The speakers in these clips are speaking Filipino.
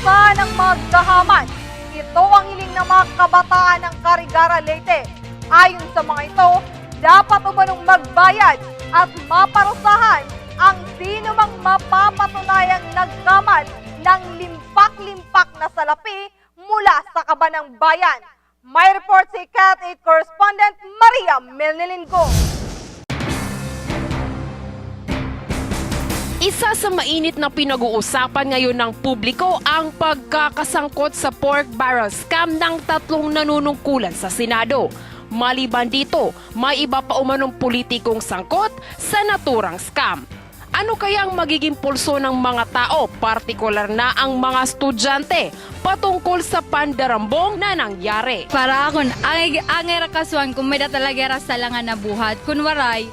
parusahan ng magkahaman. Ito ang hiling ng mga kabataan ng Carigara Leyte. Ayon sa mga ito, dapat umanong magbayad at maparusahan ang sino mang mapapatunayang nagkamad ng limpak-limpak na salapi mula sa kabanang bayan. May report si Cat 8 correspondent Maria Melnilingo. Isa sa mainit na pinag-uusapan ngayon ng publiko ang pagkakasangkot sa pork barrel scam ng tatlong nanunungkulan sa Senado. Maliban dito, may iba pa umanong politikong sangkot sa naturang scam. Ano kayang magiging pulso ng mga tao, partikular na ang mga estudyante, patungkol sa pandarambong na nangyari? Para akon, ang angay rakaswan kung may talaga rasalangan na buhat. Kun waray,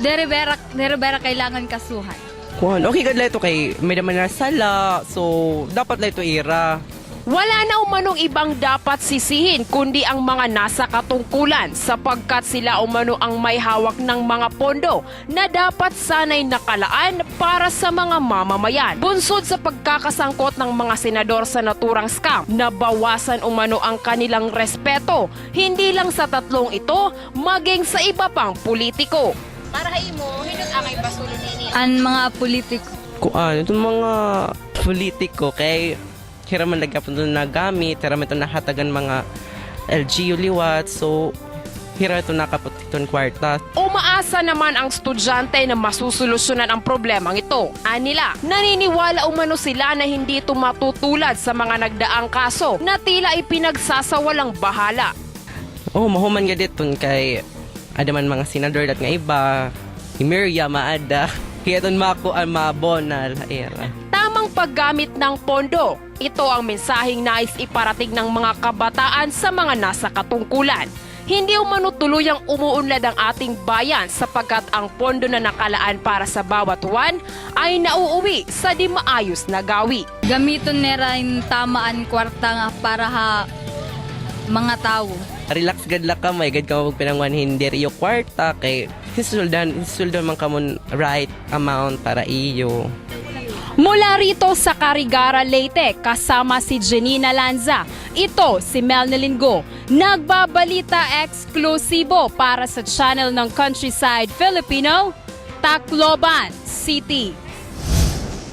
derebera, derebera kailangan kasuhan. Kuhan, okay gad ito kay may naman na sala, so dapat ito ira. Wala na umanong ibang dapat sisihin kundi ang mga nasa katungkulan sapagkat sila umano ang may hawak ng mga pondo na dapat sanay nakalaan para sa mga mamamayan. Bunsod sa pagkakasangkot ng mga senador sa naturang scam, nabawasan umano ang kanilang respeto, hindi lang sa tatlong ito, maging sa iba pang politiko. Para imo, hinot angay basulo nini. An mga politiko. Kuan, itong mga politiko kay kira man nagkapunto na gamit, kira man ito nahatagan mga LGU liwat, so hira ito nakaputikton kwarta. Umaasa naman ang estudyante na masusolusyonan ang problemang ito. Anila, naniniwala umano sila na hindi ito matutulad sa mga nagdaang kaso na tila ipinagsasawalang bahala. Oh, mahuman nga dito kay ada man mga senador at nga iba, ni Miriam maada, kaya ito mako ang mabonal era. Tamang paggamit ng pondo. Ito ang mensaheng nais iparating ng mga kabataan sa mga nasa katungkulan. Hindi umano tuluyang umuunlad ang ating bayan sapagkat ang pondo na nakalaan para sa bawat one ay nauuwi sa di maayos na gawi. Gamiton nera yung tamaan kwarta nga para ha mga tao. Relax gad la ka, may gad ka magpinangwan hindi iyo kwarta kay hisuldan, hisuldan man ka mo right amount para iyo. Mula rito sa Carigara, Leyte, kasama si Janina Lanza. Ito si Melnelin Go, nagbabalita eksklusibo para sa channel ng Countryside Filipino, Tacloban City.